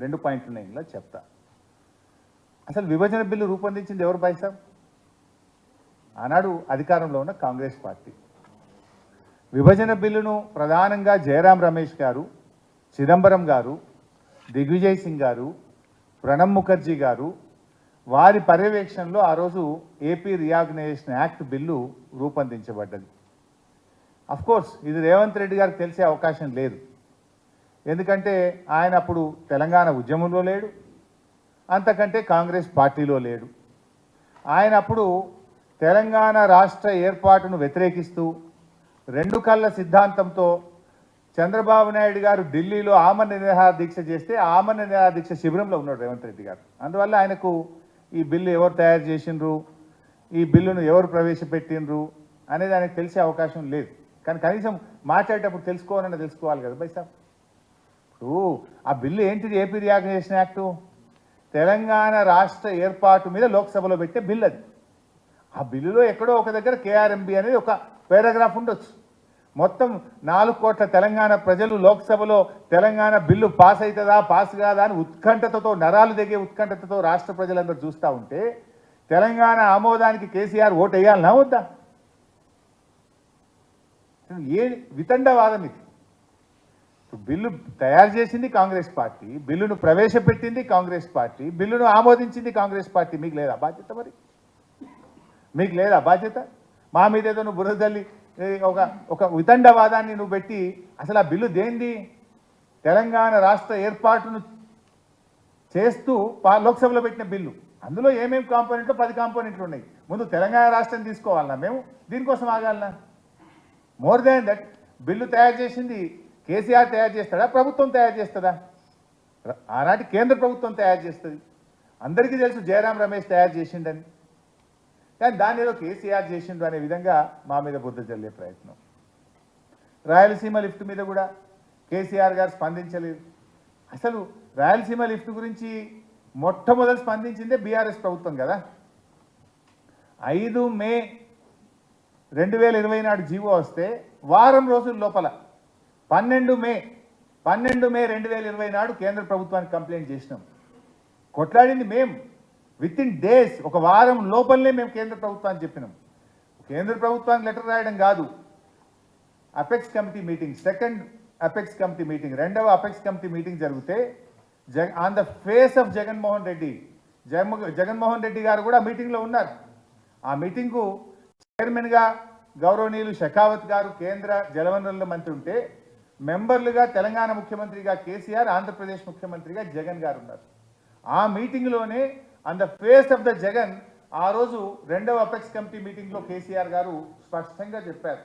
రెండు పాయింట్లు ఉన్నాయి ఇందులో చెప్తా. అసలు విభజన బిల్లు రూపొందించింది ఎవరు పైసాబ్ ఆనాడు అధికారంలో ఉన్న కాంగ్రెస్ పార్టీ. విభజన బిల్లును ప్రధానంగా జయరాం రమేష్ గారు చిదంబరం గారు దిగ్విజయ్ సింగ్ గారు ప్రణబ్ ముఖర్జీ గారు వారి పర్యవేక్షణలో ఆ రోజు ఏపీ రియాగ్నైజేషన్ యాక్ట్ బిల్లు రూపొందించబడ్డది. అఫ్ కోర్స్ ఇది రేవంత్ రెడ్డి గారికి తెలిసే అవకాశం లేదు. ఎందుకంటే ఆయన అప్పుడు తెలంగాణ ఉద్యమంలో లేడు అంతకంటే కాంగ్రెస్ పార్టీలో లేడు. ఆయన అప్పుడు తెలంగాణ రాష్ట్ర ఏర్పాటును వ్యతిరేకిస్తూ రెండు కళ్ళ సిద్ధాంతంతో చంద్రబాబు నాయుడు గారు ఢిల్లీలో ఆమరణ నిరాహార దీక్ష చేస్తే ఆ ఆమరణ నిరాహార దీక్ష శిబిరంలో ఉన్నాడు రేవంత్ రెడ్డి గారు. అందువల్ల ఆయనకు ఈ బిల్లు ఎవరు తయారు చేసిండ్రు ఈ బిల్లును ఎవరు ప్రవేశపెట్టిండ్రు అనేది ఆయనకు తెలిసే అవకాశం లేదు. కానీ కనీసం మాట్లాడేటప్పుడు తెలుసుకోవాలన్నా తెలుసుకోవాలి కదా బైసాబ్ ఇప్పుడు ఆ బిల్లు ఏంటిది ఏపీ రియాగ్నేషన్ యాక్టు తెలంగాణ రాష్ట్ర ఏర్పాటు మీద లోక్సభలో పెట్టే బిల్ అది. ఆ బిల్లులో ఎక్కడో ఒక దగ్గర కేఆర్ఎంబి అనేది ఒక పారాగ్రాఫ్ ఉండొచ్చు. మొత్తం నాలుగు కోట్ల తెలంగాణ ప్రజలు లోక్సభలో తెలంగాణ బిల్లు పాస్ అవుతుందా పాస్ కాదా అని ఉత్కంఠతతో నరాలు దిగే ఉత్కంఠతతో రాష్ట్ర ప్రజలందరూ చూస్తూ ఉంటే తెలంగాణ ఆమోదానికి కేసీఆర్ ఓటు వేయాలనా వద్దా? ఏ వితండవాదం ఇది? బిల్లు తయారు చేసింది కాంగ్రెస్ పార్టీ బిల్లును ప్రవేశపెట్టింది కాంగ్రెస్ పార్టీ బిల్లును ఆమోదించింది కాంగ్రెస్ పార్టీ. మీకు లేదా బాధ్యత మరి? మీకు లేదా బాధ్యత? మా మీద ఏదో నువ్వు బురదల్లి ఒక ఒక వితండవాదాన్ని నువ్వు పెట్టి అసలు ఆ బిల్లు దేంది తెలంగాణ రాష్ట్ర ఏర్పాటును చేస్తూ పా- లోక్సభలో పెట్టిన బిల్లు. అందులో ఏమేమి కాంపోనెంట్లు? పది కాంపోనెంట్లు ఉన్నాయి. ముందు తెలంగాణ రాష్ట్రం తీసుకోవాలన్నా మేము? దీనికోసం ఆగాలనా? మోర్ దాన్ దట్ బిల్లు తయారు చేసింది కేసీఆర్ తయారు చేస్తాడా? ప్రభుత్వం తయారు చేస్తుందా ఆనాటి కేంద్ర ప్రభుత్వం తయారు చేస్తుంది. అందరికీ తెలుసు జయరాం రమేష్ తయారు చేసిండని. కానీ దానిలో ఏదో కేసీఆర్ చేసిండు అనే విధంగా మా మీద బుద్ధ జల్లే ప్రయత్నం. రాయలసీమ లిఫ్ట్ మీద కూడా కేసీఆర్ గారు స్పందించలేదు. అసలు రాయలసీమ లిఫ్ట్ గురించి మొట్టమొదటి స్పందించిందే బీఆర్ఎస్ ప్రభుత్వం కదా. ఐదు మే రెండు వేల ఇరవై నాడు జీవో వస్తే వారం రోజుల లోపల పన్నెండు మే పన్నెండు మే రెండు వేల ఇరవై నాడు కేంద్ర ప్రభుత్వానికి కంప్లైంట్ చేసినాం. కొట్లాడింది మేము విత్ ఇన్ డేస్ ఒక వారం లోపలనే మేము కేంద్ర ప్రభుత్వాన్ని చెప్పినాం. కేంద్ర ప్రభుత్వానికి లెటర్ రాయడం కాదు. Apex committee meeting second apex committee meeting రెండవ అపెక్స్ కమిటీ మీటింగ్ జరిగితే జగ on the face of Jaganmohan Reddy Jagan Jaganmohan Reddy గారు కూడా మీటింగ్లో ఉన్నారు. ఆ మీటింగ్కు చైర్మన్గా గౌరవనీయులు షెకావత్ గారు కేంద్ర జలవనరుల మంత్రి ఉంటే మెంబర్లుగా తెలంగాణ ముఖ్యమంత్రిగా కేసీఆర్ ఆంధ్రప్రదేశ్ ముఖ్యమంత్రిగా జగన్ గారు ఉన్నారు. ఆ మీటింగ్లోనే on the face of the Jagan ఆ రోజు రెండవ అపెక్స్ కమిటీ మీటింగ్లో కేసీఆర్ గారు స్పష్టంగా చెప్పారు.